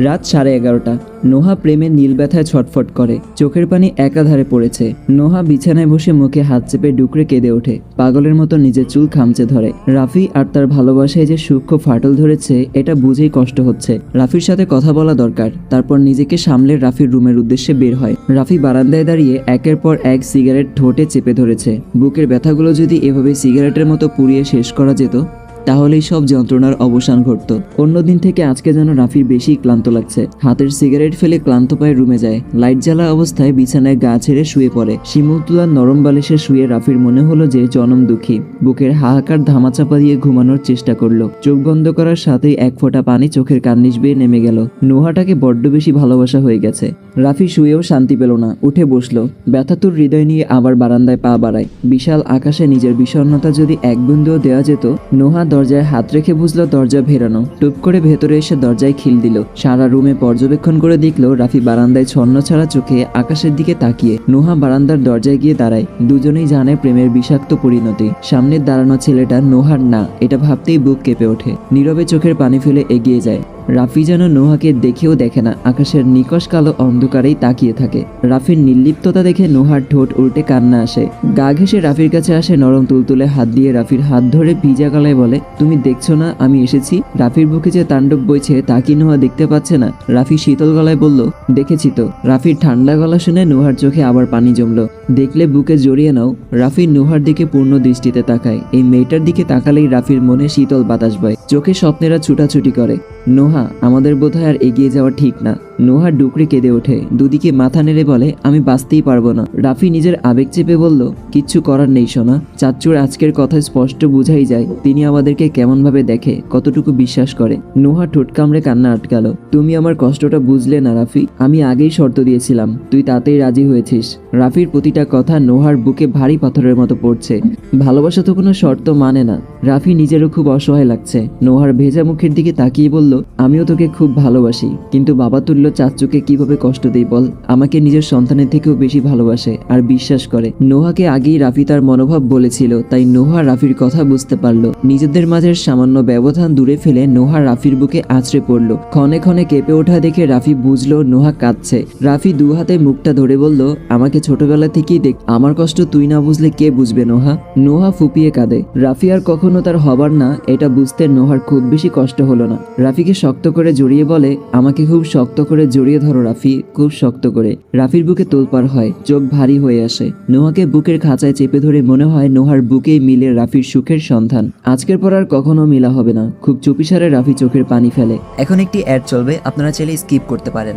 রাত সাড়ে এগারোটা। নোহা প্রেমের নীল ব্যথায় ছটফট করে। চোখের পানি একাধারে পড়েছে। নোহা বিছানায় বসে মুখে হাত চেপে ডুকরে কেঁদে ওঠে। পাগলের মতো নিজের চুল খামচে ধরে। রাফি আর তার ভালোবাসায় যে সূক্ষ্ম ফাটল ধরেছে, এটা বুঝেই কষ্ট হচ্ছে। রাফির সাথে কথা বলা দরকার। তারপর নিজেকে সামলে রাফির রুমের উদ্দেশ্যে বের হয়। রাফি বারান্দায় দাঁড়িয়ে একের পর এক সিগারেট ঠোঁটে চেপে ধরেছে। বুকের ব্যথাগুলো যদি এভাবে সিগারেটের মতো পুড়িয়ে শেষ করা যেত তাহলেই সব যন্ত্রণার অবসান ঘটত। অন্যদিন থেকে আজকে যেন রাফির বেশি ক্লান্ত লাগছে। হাতের সিগারেট ফেলে ক্লান্ত পায়ে রুমে যায়। লাইট জ্বালা অবস্থায় বিছানায় গা ছেড়ে শুয়ে পড়ে। শিমুলতুলার নরম বালিশে শুয়ে রাফির মনে হলো যে জনম দুঃখী। বুকের হাহাকার ধামাচাপা দিয়ে ঘুমানোর চেষ্টা করল। চোখ বন্ধ করার সাথেই এক ফোঁটা পানি চোখের কার্নিশ বেয়ে নেমে গেল। নোহাটাকে বড্ড বেশি ভালোবাসা হয়ে গেছে। রাফি শুয়েও শান্তি পেল না। উঠে বসল। ব্যথাতুর হৃদয় নিয়ে আবার বারান্দায় পা বাড়ায়। বিশাল আকাশে নিজের বিষণ্ণতা যদি এক বিন্দুও দেওয়া যেত, নোহা দরজায় হাত রেখে বুঝল দরজা ভেরানো। টুপ করে ভেতরে এসে দরজায় খিল দিল। সারা রুমে পর্যবেক্ষণ করে দেখল রাফি বারান্দায় ছন্ন ছাড়া চোখে আকাশের দিকে তাকিয়ে। নোহা বারান্দার দরজায় গিয়ে দাঁড়ায়। দুজনেই জানে প্রেমের বিষাক্ত পরিণতি। সামনের দাঁড়ানো ছেলেটা নোহার না। এটা ভাবতেই বুক কেঁপে ওঠে। নীরবে চোখের পানি ফেলে এগিয়ে যায়। রাফি যেন নোহাকে দেখেও দেখে না, আকাশের নিকশ কালো অন্ধকারেই তাকিয়ে থাকে। রাফির নির্লিপ্ততা দেখে নোহার ঠোঁট উল্টে কান্না আসে। গা ঘেসে রাফির কাছে আসে নরম তুলতুলে হাত দিয়ে রাফির হাত ধরে ভিজা গলায় বলে, তুমি দেখছ না, আমি এসেছি? রাফির বুকে যে তাণ্ডব বইছে তা কি নোহা দেখতে পাচ্ছে না। রাফি শীতল গলায় বলল, দেখেছি তো। রাফির ঠান্ডা গলা শুনে নোহার চোখে আবার পানি জমলো। দেখলে বুকে জড়িয়ে নাও। রাফি নোহার দিকে পূর্ণ দৃষ্টিতে তাকায়। এই মেয়েটার দিকে তাকালেই রাফির মনে শীতল বাতাস বয়। চোখে স্বপ্নেরা ছুটাছুটি করে। নোহা আমাদের বোধহয় আর এগিয়ে যাওয়া ঠিক না। নোহা ডুকরে কেঁদে ওঠে। দুদিকে মাথা নেড়ে বলে, আমি বাঁচতেই পারব না। রাফি নিজের আবেগ চেপে বলল, কিচ্ছু করার নেই, সোনা। চাচ্চুর আজকের কথা স্পষ্ট বুঝাই যায়, তিনি আমাদেরকে কেমনভাবে দেখে, কতটুকু বিশ্বাস করে। নোহা ঠোঁট কামড়ে কান্না আটকালো, তুমি আমার কষ্টটা বুঝলে না, রাফি। আমি আগেই শর্ত দিয়েছিলাম, তুই তাতেই রাজি হয়েছিস। রাফির প্রতিটা কথা নোহার বুকে ভারী পাথরের মতো পড়ছে। ভালোবাসা তো কোনো শর্ত মানে না। রাফি নিজেরও খুব অসহায় লাগছে। নোহার ভেজা মুখের দিকে তাকিয়ে বলল, আমিও তোকে খুব ভালোবাসি, কিন্তু বাবা তুল্য চাচ্চুকে কীভাবে কষ্ট দেই বল? আমাকে নিজের সন্তানের থেকেও বেশি ভালোবাসে আর বিশ্বাস করে। নোহাকে আগেই রাফি তার মনোভাব বলেছিল, তাই নোহা রাফির কথা বুঝতে পারল। নিজেদের মাঝের সামান্য ব্যবধান দূরে ফেলে নোহা রাফির বুকে আছড়ে পড়ল। ক্ষণে ক্ষণে কেঁপে ওঠা দেখে রাফি বুঝলো নোহা কাঁদছে। রাফি দু হাতে মুখটা ধরে বলল, আমাকে ছোটবেলা থেকেই দেখ, আমার কষ্ট তুই না বুঝলে কে বুঝবে নোহা? নোহা ফুপিয়ে কাঁদে। রাফি আর কখনো তার হবার না, এটা বুঝতে নোহার খুব বেশি কষ্ট হলো না। রাফিকে শক্ত করে জড়িয়ে বলে, আমাকে খুব শক্ত করে জড়িয়ে ধরো রাফি, খুব শক্ত করে। রাফির বুকে তোলপার হয়, চোখ ভারী হয়ে আসে। নোহাকে বুকের খাঁচায় চেপে ধরে মনে হয় নোহার বুকেই মিলে রাফির সুখের সন্ধান। আজকের পর আর কখনো মিলা হবে না। খুব চুপিসারে রাফি চোখের পানি ফেলে। এখন একটি অ্যাড চলবে, আপনারা চাইলে স্কিপ করতে পারেন।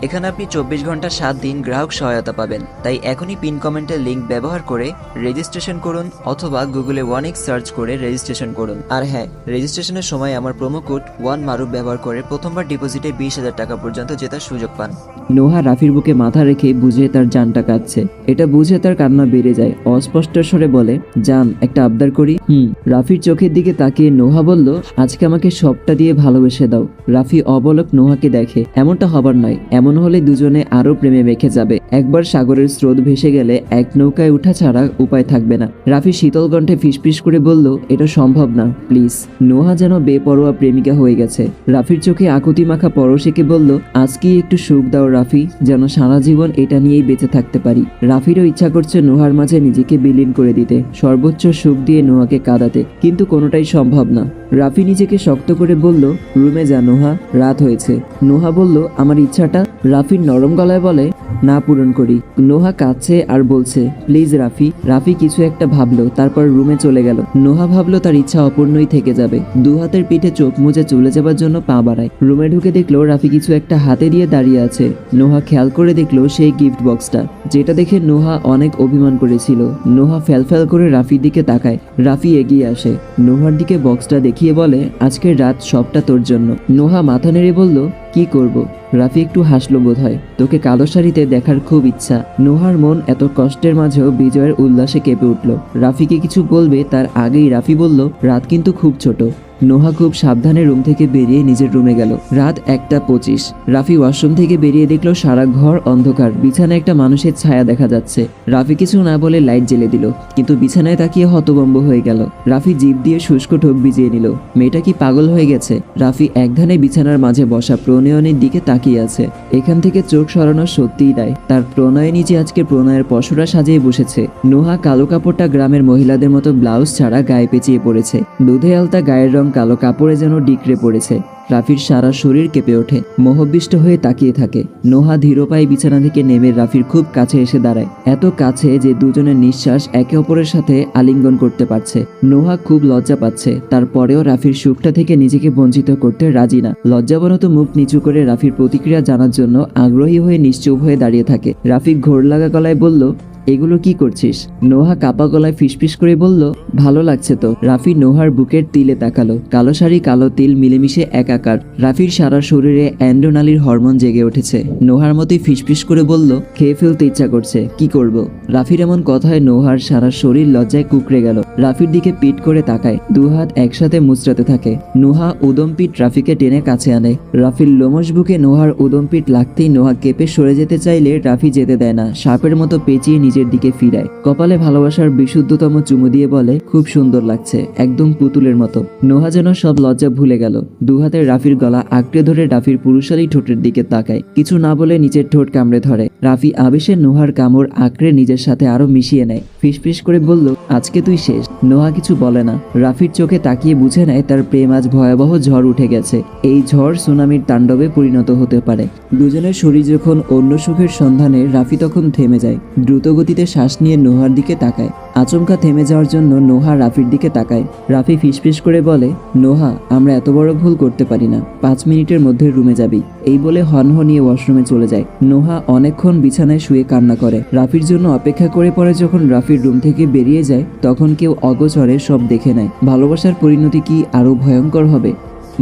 এখানে আপনি চব্বিশ ঘণ্টা সাত দিন গ্রাহক সহায়তা পাবেন। তাই এখনই পিন কমেন্টের লিঙ্ক ব্যবহার করে রেজিস্ট্রেশন করুন অথবা গুগলে ওয়ান এক্স সার্চ করে রেজিস্ট্রেশন করুন। আর হ্যাঁ রেজিস্ট্রেশনের সময় আমার প্রোমো কোড ওয়ান মারুফ ব্যবহার করে প্রথমবার ডিপোজিটে বিশ হাজার টাকা পর্যন্ত জেতার সুযোগ পান। নোহা রাফির বুকে মাথা রেখে বুঝে তার জানটা কাঁদছে। এটা বুঝে তার কান্না বেড়ে যায়। অস্পষ্ট স্বরে বলে, জান, একটা আবদার করি? হুম। রাফির চোখের দিকে তাকিয়ে নোহা বলল, আজকে আমাকে সবটা দিয়ে ভালোবেসে দাও। রাফি অবলক নোহাকে দেখে, এমনটা হবার নয়, এমন হলে দুজনে আরও প্রেমে মেখে যাবে। একবার সাগরের স্রোত ভেসে গেলে এক নৌকায় উঠা ছাড়া উপায় থাকবে না। রাফি শীতল কণ্ঠে ফিসফিস করে বলল, এটা সম্ভব না, প্লিজ। নোহা যেন বেপরোয়া প্রেমিকা হয়ে গেছে। রাফির চোখে আকুতি মাখা পরশেকে বলল, আজকেই একটু সুখ দাও রাফি, যেন সারা জীবন এটা নিয়েই বেঁচে থাকতে পারি। রাফিরও ইচ্ছা করছে নোহার মাঝে নিজেকে বিলীন করে দিতে, সর্বোচ্চ সুখ দিয়ে নোহাকে কাঁদাতে, কিন্তু কোনোটাই সম্ভব না। রাফি নিজেকে শক্ত করে বলল, রুমে যা, নোহা, রাত হয়েছে। নোহা বলল, আমার ইচ্ছাটা? রাফির নরম গলায় বলে, না পূরণ করি। নোহা কাঁদছে আর বলছে, প্লিজ রাফি। রাফি কিছু একটা ভাবলো, তারপর রুমে চলে গেল। নোহা ভাবলো, তার ইচ্ছা অপূর্ণই থেকে যাবে। দু হাতের পিঠে চোখ মুজে চলে যাবার জন্য পা বাড়ায়। রুমে ঢুকে দেখল, রাফি কিছু একটা হাতে দিয়ে দাঁড়িয়ে আছে। নোহা খেয়াল করে দেখল, সেই গিফট বক্সটা। যেটা দেখে নোহা অনেক অভিমান করেছিল। নোহা ফ্যাল করে রাফির দিকে তাকায়। রাফি এগিয়ে আসে। নোহার দিকে বক্সটা দেখিয়ে বলে, আজকের রাত সবটা তোর জন্য। নোহা মাথা নেড়ে বলল কি করব? রাফি একটু হাসলো বোধ হয় তোকে কালো শাড়িতে দেখার খুব ইচ্ছা। নোহার মন এত কষ্টের মাঝেও বিজয়ের উল্লাসে কেঁপে উঠল। রাফিকে কিছু বলবে তার আগেই রাফি বলল, রাত কিন্তু খুব ছোট। নোহা খুব সাবধানে রুম থেকে বেরিয়ে নিজের রুমে গেল। রাত একটা পঁচিশ। রাফি ওয়াশরুম থেকে বেরিয়ে দেখল সারা ঘর অন্ধকার। বিছানায় একটা মানুষের ছায়া দেখা যাচ্ছে। রাফি কিছু না বলে লাইট জ্বেলে দিল, কিন্তু বিছানায় তাকিয়ে হতবম্ব হয়ে গেল। রাফি জিভ দিয়ে শুষ্ক ঠোক ভিজিয়ে নিল, মেয়েটা কি পাগল হয়ে গেছে? রাফি একধানে বিছানার মাঝে বসা প্রণয়নের দিকে তাকিয়ে আছে। এখান থেকে চোখ সরানো সত্যিই নাই তার প্রণয় নিচে আজকে প্রণয়ের পশরা সাজিয়ে বসেছে। নোহা কালো কাপড়টা গ্রামের মহিলাদের মতো ব্লাউজ ছাড়া গায়ে পেঁচিয়ে পড়েছে দুধে আলতা গায়ের রং কালো কাপড়ে যেন ডিকরে পড়েছে। রাফির সারা শরীর কেঁপে ওঠে, মোহবিষ্ট হয়ে তাকিয়ে থাকে। নোহা ধীরপায়ে বিছানা থেকে নেমে রাফির খুব কাছে এসে দাঁড়ায়, এত কাছে যে দুজনের নিঃশ্বাস একে অপরের সাথে আলিঙ্গন করতে পারছে। নোহা খুব লজ্জা পাচ্ছে, তারপরেও রাফির সুখটা থেকে নিজেকে বঞ্চিত করতে রাজি না। লজ্জাবনত মুখ নিচু করে রাফির প্রতিক্রিয়া জানার জন্য আগ্রহী হয়ে নিশ্চুপ হয়ে দাঁড়িয়ে থাকে। রাফি ঘোর লাগা গলায় বলল এগুলো কি করছিস? নোহা কাপা গলায় ফিসফিস করে বলল, ভালো লাগছে তো। রাফি নোহার বুকের তিলে তাকালো। কালো শাড়ি, কালো তিল মিলেমিশে একাকার। রাফির সারা শরীরে অ্যান্ডোনালির হরমোন জেগে উঠেছে। নোহার মতোই ফিসফিস করে বলল, খেয়ে ফেলতে ইচ্ছা করছে, কি করব? রাফির এমন কথায় নোহার সারা শরীর লজ্জায় কুকড়ে গেল। রাফির দিকে পিট করে তাকায়, দু হাত একসাথে মুচড়াতে থাকে। নোহা উদম পিঠ রাফিকে টেনে কাছে আনে। রাফির লোমশ বুকে নোহার উদম পিঠ লাগতেই নোহা কেঁপে সরে যেতে চাইলে রাফি যেতে দেয় না। সাপের মতো পেঁচিয়ে নিজের দিকে ফিরায়। কপালে ভালোবাসার বিশুদ্ধতম চুমু দিয়ে বলে, খুব সুন্দর লাগছে, একদম পুতুলের মতো। নোহা যেন সব লজ্জা ভুলে গেল। দু হাতে রাফির গলা আঁকড়ে ধরে রাফির পুরুষালী ঠোঁটের দিকে তাকায়। কিছু না বলে নিচের ঠোঁট কামড়ে ধরে। রাফি আবেশে নোহার কামড় আঁকড়ে নিজের সাথে আরও মিশিয়ে নেয়। ফিসফিস করে বলল, আজকে তুই শেষ। নোহা কিছু বলে না। রাফির চোখে তাকিয়ে বুঝে নেয়, তার প্রেম আজ ভয়াবহ ঝড় উঠে গেছে। এই ঝড় সুনামির তাণ্ডবে পরিণত হতে পারে। দুজনের শরীর যখন অন্য সুখের সন্ধানে, রাফি তখন থেমে যায়। দ্রুত গতিতে শ্বাস নিয়ে নোহার দিকে তাকায়। আচমকা থেমে যাওয়ার জন্য নোহা রাফির দিকে তাকায়। রাফি ফিসফিস করে বলে, নোহা, আমরা এত বড় ভুল করতে পারি না। পাঁচ মিনিটের মধ্যে রুমে যাবি। এই বলে হনহ নিয়ে ওয়াশরুমে চলে যায়। নোহা অনেকক্ষণ বিছানায় শুয়ে কান্না করে। রাফির জন্য অপেক্ষা করে পরে যখন রাফির রুম থেকে বেরিয়ে যায়, তখন কেউ অগোচরে সব দেখে নেয়। ভালোবাসার পরিণতি কি আরও ভয়ঙ্কর হবে?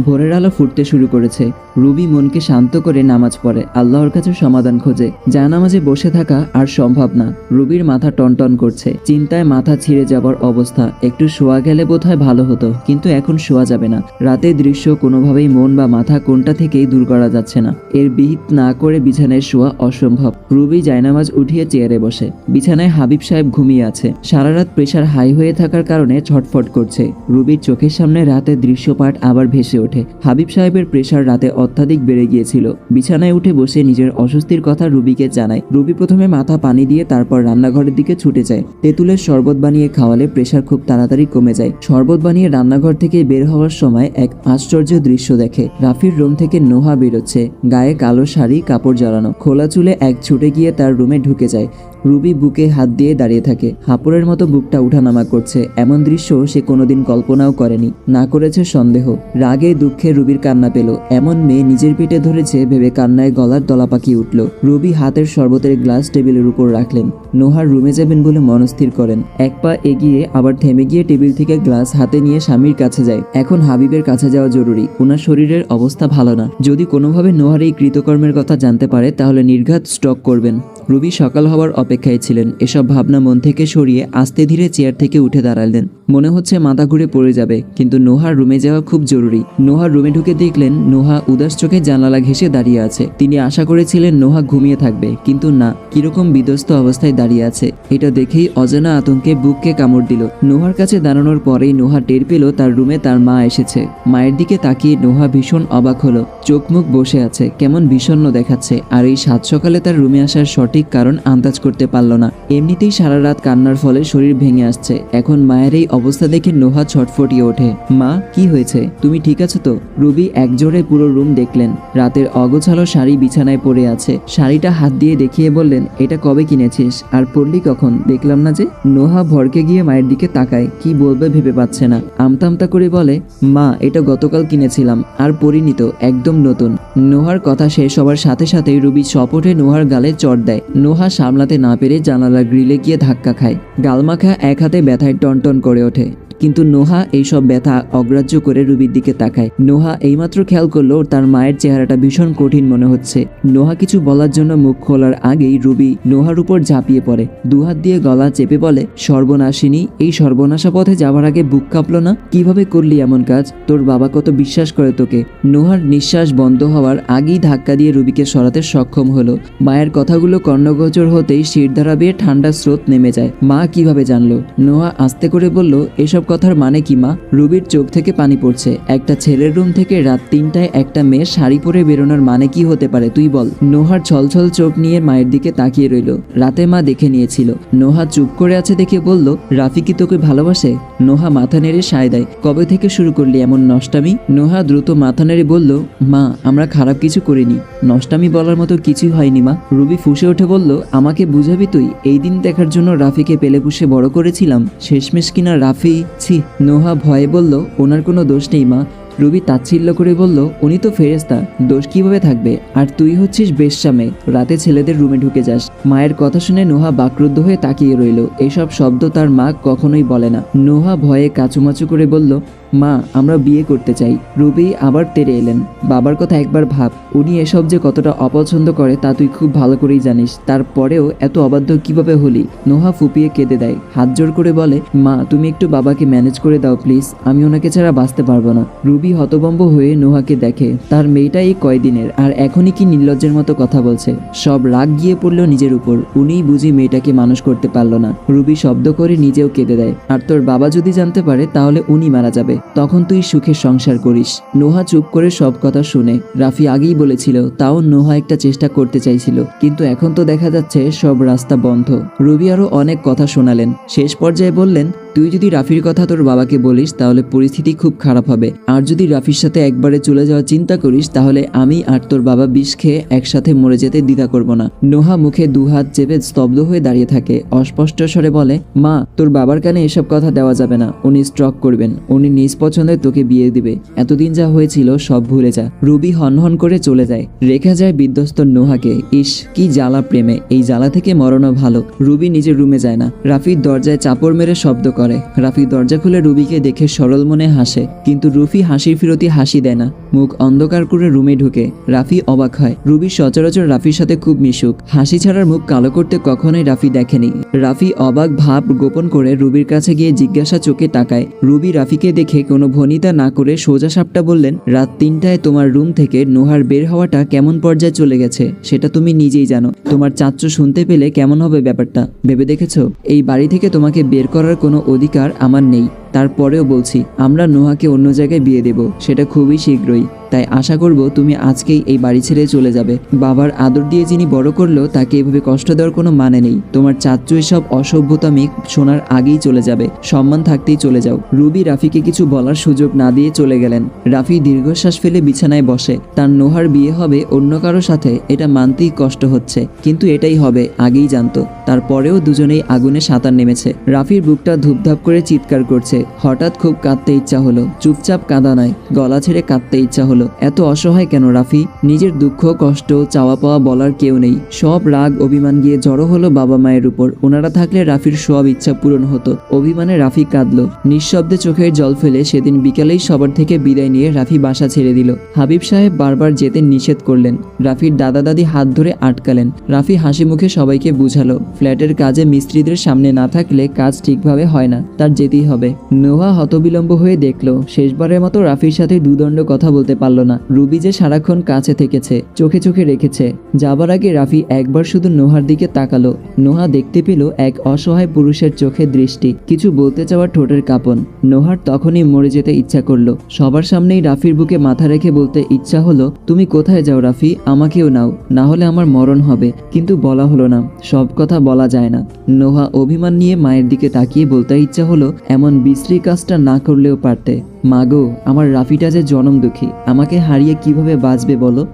ভোরের আলো ফুটতে শুরু করেছে। রুবি মনকে শান্ত করে নামাজ পড়ে। আল্লাহর কাছে সমাধান খোঁজে। যা নামাজে বসে থাকা আর সম্ভব না। রুবির মাথা টনটন করছে। চিন্তায় মাথা ছিঁড়ে যাবার অবস্থা। একটু শোয়া গেলে বোধহয় ভালো হতো। কিন্তু এখন শোয়া যাবে না। রাতের দৃশ্য কোনোভাবেই মন বা মাথা কোনটা থেকেই দূর করা যাচ্ছে না। এর বিহিত না করে বিছানায় শোয়া অসম্ভব। রুবি জায়নামাজ উঠিয়ে চেয়ারে বসে। বিছানায় হাবিব সাহেব ঘুমিয়ে আছে। সারা রাত প্রেশার হাই হয়ে থাকার কারণে ছটফট করছে। রুবির চোখের সামনে রাতের দৃশ্যপাট আবার ভেসে ওঠে। হাবিব সাহেবের প্রেশার রাতে অত্যাধিক বেড়ে গিয়েছিল। বিছানায় উঠে বসে নিজের অস্বস্তির কথা রুবিকে জানায়। রুবি প্রথমে মাথা পানি দিয়ে তারপর রান্নাঘরের দিকে ছুটে যায়। তেঁতুলের শরবত বানিয়ে খাওয়ালে প্রেশার খুব তাড়াতাড়ি কমে যায়। শরবত বানিয়ে রান্নাঘর থেকে বের হওয়ার সময় এক আশ্চর্য দৃশ্য দেখে। রাফির রুম থেকে নোহা বেরোচ্ছে। গায়ে কালো শাড়ি, কাপড় জড়ানো। খোলা চুলে এক ছুটে গিয়ে তার রুমে ঢুকে যায়। রুবি বুকে হাত দিয়ে দাঁড়িয়ে থাকে। হাপুরের মতো বুকটা উঠানামা করছে। এমন দৃশ্য সে কোনোদিন কল্পনাও করেনি। না করেছে সন্দেহ। রাগে দুঃখে রুবির কান্না পেল। এমন মেয়ে নিজের পিঠে ধরেছে, ভেবে কান্নায় গলার দলা পাকিয়ে উঠল। রুবি হাতের শরবতের গ্লাস টেবিলের উপর রাখলেন। নোহার রুমে যাবেন বলে মনস্থির করেন। এক পা এগিয়ে আবার থেমে গিয়ে টেবিল থেকে গ্লাস হাতে নিয়ে স্বামীর কাছে যায়। এখন হাবিবের কাছে যাওয়া জরুরি। ওনার শরীরের অবস্থা ভালো না। যদি কোনোভাবে নোহার এই কৃতকর্মের কথা জানতে পারে, তাহলে নির্ঘাত স্টক করবেন। রুবি সকাল হওয়ার অপেক্ষায় ছিলেন। এসব ভাবনা মন থেকে সরিয়ে আস্তে ধীরে চেয়ার থেকে উঠে দাঁড়ালেন। মনে হচ্ছে মাথা ঘুরে পড়ে যাবে, কিন্তু নোহার রুমে যাওয়া খুব জরুরি। নোহার রুমে ঢুকে দেখলেন নোহা উদাস চোখে জানালা ঘেঁষে দাঁড়িয়ে আছে। তিনি আশা করেছিলেন নোহা ঘুমিয়ে থাকবে, কিন্তু না, কীরকম বিধ্বস্ত অবস্থায় দাঁড়িয়ে আছে, এটা দেখেই অজানা আতঙ্কে বুককে কামড় দিল। নোহার কাছে দাঁড়ানোর পরেই নোহা টের পেল তার রুমে তার মা এসেছে। মায়ের দিকে তাকিয়ে নোহা ভীষণ অবাক হলো। চোখ মুখ বসে আছে, কেমন বিষণ্ণ দেখাচ্ছে, আর এই সাত সকালে তার রুমে আসার সঠিক কারণ আন্দাজ করতে পারল না। এমনিতেই সারা রাত কান্নার ফলে শরীর ভেঙে আসছে। এখন মায়ের এই অবস্থা দেখে নোহা ছটফটিয়ে ওঠে। মা, কি হয়েছে? তুমি ঠিক আছো তো? রুবি একজোড়ে পুরো রুম দেখলেন। রাতের অগোছালো শাড়ি বিছানায় পড়ে আছে। শাড়িটা হাত দিয়ে দেখিয়ে বললেন, এটা কবে কিনেছিস? আর পড়লি কখন? দেখলাম না যে, নোহা ভরকে গিয়ে মায়ের দিকে তাকায়। কি বলবে ভেবে পাচ্ছে না। আমতা আমতা করে বলে, মা, এটা গতকাল কিনেছিলাম, আর পরিণী তো, একদম নতুন। নোহার কথা শেষ হবার সাথে সাথে রুবি সপটে নোহার গালে চড় দেয়। নোহা সামলাতে না পেরে জানালার গ্রিলে গিয়ে ধাক্কা খায়। গালমাখা এক হাতে ব্যথায় টনটন করে ওঠে। কিন্তু নোহা এইসব ব্যথা অগ্রাহ্য করে রুবির দিকে তাকায়। নোহা এইমাত্র খেয়াল করল তার মায়ের চেহারাটা ভীষণ কঠিন মনে হচ্ছে। নোহা কিছু বলার জন্য মুখ খোলার আগেই রুবি নোহার উপর ঝাঁপিয়ে পড়ে। দুহাত দিয়ে গলা চেপে বলে, সর্বনাশিনী, এই সর্বনাশা পথে যাবার আগে বুক কাঁপলো না? কীভাবে করলি এমন কাজ? তোর বাবা কত বিশ্বাস করে তোকে? নোহার নিঃশ্বাস বন্ধ হওয়ার আগেই ধাক্কা দিয়ে রুবিকে সরাতে সক্ষম হলো। মায়ের কথাগুলো কর্ণগোচর হতেই শিরধারা বেয়ে ঠান্ডা স্রোত নেমে যায়। মা কীভাবে জানলো? নোহা আস্তে করে বলল, এসব কথার মানে কি, মা? রুবির চোখ থেকে পানি পড়ছে। একটা ছেলের রুম থেকে রাত তিনটায় একটা মেয়ে শাড়ি পরে বেরোনোর মানে কি হতে পারে, তুই বল। নোহার ছলছল চোখ নিয়ে মায়ের দিকে তাকিয়ে রইল। রাতে মা দেখে নিয়েছিল। নোহা চুপ করে আছে দেখে বলল, রাফি কি তোকে ভালোবাসে? নোহা মাথা নেড়ে সায় দেয়, কবে থেকে শুরু করলি এমন নষ্টামি? নোহা দ্রুত মাথা নেড়ে বলল, মা, আমরা খারাপ কিছু করিনি। নষ্টামি বলার মতো কিছুই হয়নি, মা। রুবি ফুসে উঠে বলল, আমাকে বুঝাবি তুই? এই দিন দেখার জন্য রাফিকে পেলে পুষে বড় করেছিলাম। শেষমেশ কিনা রাফি ছি, নোহা ভয়ে বলল, ওনার কোনো দোষ নেই, মা। রুবি তাচ্ছিল্য করে বলল, উনি তো ফেরেস্তা দোষ কীভাবে থাকবে? আর তুই হচ্ছিস বেশ্যামে, রাতে ছেলেদের রুমে ঢুকে যাস। মায়ের কথা শুনে নোহা বাকরুদ্ধ হয়ে তাকিয়ে রইল। এসব শব্দ তার মা কখনোই বলে না। নোহা ভয়ে কাচুমাচু করে বলল মা, আমরা বিয়ে করতে চাই। রুবি আবার তেরে এলেন। বাবার কথা একবার ভাব। উনি এসব যে কতটা অপছন্দ করে তা তুই খুব ভালো করেই জানিস। তারপরেও এত অবাধ্য কীভাবে হলি? নোহা ফুপিয়ে কেঁদে দেয়। হাত জোর করে বলে, মা, তুমি একটু বাবাকে ম্যানেজ করে দাও, প্লিজ। আমি ওনাকে ছাড়া বাঁচতে পারব না। রুবি হতবম্ব হয়ে নোহাকে দেখে, তার মেয়েটা এই কয়দিনের, আর এখনই কি নির্লজ্জের মতো কথা বলছে? সব রাগ গিয়ে পড়ল নিজের উপর। উনিই বুঝি মেয়েটাকে মানুষ করতে পারল না। রুবি শব্দ করে নিজেও কেঁদে দেয়, আর তোর বাবা যদি জানতে পারে, তাহলে উনি মারা যাবে। তখন তুই সুখে সংসার করিস। নোহা চুপ করে সব কথা শুনে। রাফি আগেই বলেছিল, তাও নোহা একটা চেষ্টা করতে চাইছিল। কিন্তু এখন তো দেখা যাচ্ছে সব রাস্তা বন্ধ। রবি আরও অনেক কথা শোনালেন। শেষ পর্যায়ে বললেন তুই যদি রাফির কথা তোর বাবাকে বলিস, তাহলে পরিস্থিতি খুব খারাপ হবে। আর যদি রাফির সাথে একবারে চলে যাওয়ার চিন্তা করিস, তাহলে আমি আর তোর বাবা বিষ খেয়ে একসাথে মরে যেতে দ্বিধা করব না। নোহা মুখে দুহাত চেপে স্তব্ধ হয়ে দাঁড়িয়ে থাকে। অস্পষ্ট স্বরে বলে, মা, তোর বাবার কানে এসব কথা দেওয়া যাবে না। উনি স্ট্রক করবেন। উনি নিজ পছন্দে তোকে বিয়ে দিবে। এতদিন যা হয়েছিল, সব ভুলে যা। রুবি হনহন করে চলে যায়। রেখা যায় বিধ্বস্ত নোহাকে। ইস, কি জ্বালা প্রেমে। এই জ্বালা থেকে মরণও ভালো। রুবি নিজের রুমে যায় না। রাফির দরজায় চাপড় মেরে শব্দ করে। রাফি দরজা খুলে রুবিকে দেখে সরল মনে হাসে, কিন্তু রুফি হাসির ফিরতি হাসি দেয় না। মুখ অন্ধকার করে রুমে ঢুকে, রাফি অবাক হয়। রুবি সচরাচর রাফির সাথে খুব মিশুক। হাসি ছাড়ার মুখ কালো করতে কখনোই রাফি দেখেনি। রাফি অবাক ভাব গোপন করে রুবির কাছে গিয়ে জিজ্ঞাসা চোখে তাকায়। রুবি রাফিকে দেখে কোনো ভনিতা না করে সোজা সাপটা বললেন, রাত তিনটায় তোমার রুম থেকে নোহার বের হওয়াটা কেমন পর্যায়ে চলে গেছে? সেটা তুমি নিজেই জানো। তোমার চাচ্চু শুনতে পেলে কেমন হবে ব্যাপারটা? ভেবে দেখেছ? এই বাড়ি থেকে তোমাকে বের করার কোনো অধিকার আমার নেই। তারপরেও বলছি, আমরা নোহাকে অন্য জায়গায় বিয়ে দেব, সেটা খুবই শীঘ্রই। তাই আশা করব তুমি আজকেই এই বাড়ি ছেড়ে চলে যাবে। বাবার আদর দিয়ে যিনি বড় করল, তাকে এভাবে কষ্ট দেওয়ার কোনো মানে নেই। তোমার চাচ্চু এসব অসভ্যতামি শোনার আগেই চলে যাবে। সম্মান থাকতেই চলে যাও। রুবি রাফিকে কিছু বলার সুযোগ না দিয়ে চলে গেলেন। রাফি দীর্ঘশ্বাস ফেলে বিছানায় বসে। তার নোহার বিয়ে হবে অন্য কারও সাথে, এটা মানতেই কষ্ট হচ্ছে। কিন্তু এটাই হবে, আগেই জানতো। তারপরেও দুজনেই আগুনে সাঁতার নেমেছে। রাফির বুকটা ধূপধাপ করে চিৎকার করছে। হঠাৎ খুব কাঁদতে ইচ্ছা হলো, চুপচাপ কাঁদা নয় গলা ছেড়ে কাঁদতে ইচ্ছা হলো। এত অসহায় কেন রাফি? নিজের দুঃখ, কষ্ট, চাওয়া পাওয়া বলার কেউ নেই। সব রাগ, অভিমান গিয়ে জড়ো হলো বাবা মায়ের উপর। ওনারা থাকলে রাফির সব ইচ্ছা পূরণ হতো। অভিমানে রাফি কাঁদলো। নিঃশব্দে চোখের জল ফেলে সেদিন বিকালেই সবার থেকে বিদায় নিয়ে রাফি বাসা ছেড়ে দিল। হাবিব সাহেব বারবার যেতে নিষেধ করলেন। রাফির দাদা দাদি হাত ধরে আটকালেন। রাফি হাসি মুখে সবাইকে বুঝালো, ফ্ল্যাটের কাজে মিস্ত্রিদের সামনে না থাকলে কাজ ঠিকভাবে হয় না, তার যেতেই হবে। নোহা হতবিলম্ব হয়ে দেখল, শেষবারের মতো রাফির সাথে দুদণ্ড কথা বলতে পারল না। রুবি যে সারাক্ষণ কাছে থেকেছে, চোখে চোখে রেখেছে, যাবার আগে রাফি একবার শুধু নোহার দিকে তাকালো। নোহা দেখতে পেল এক অসহায় পুরুষের চোখে দৃষ্টি, কিছু বলতে চাওয়া ঠোঁটের কাঁপন। নোহার তখনই মরে যেতে ইচ্ছা করল। সবার সামনেই রাফির বুকে মাথা রেখে বলতে ইচ্ছা হলো, তুমি কোথায় যাও রাফি? আমাকেও নাও, না হলে আমার মরণ হবে। কিন্তু বলা হলো না, সব কথা বলা যায় না। নোহা অভিমান নিয়ে মায়ের দিকে তাকিয়ে বলতে ইচ্ছা হলো, এমন বিশ্রী কাজটা না করলেও পারতে। মাগো, আমার রাফিটা যে জনম দুঃখী, আমাকে হারিয়ে কীভাবে বাঁচবে বলো?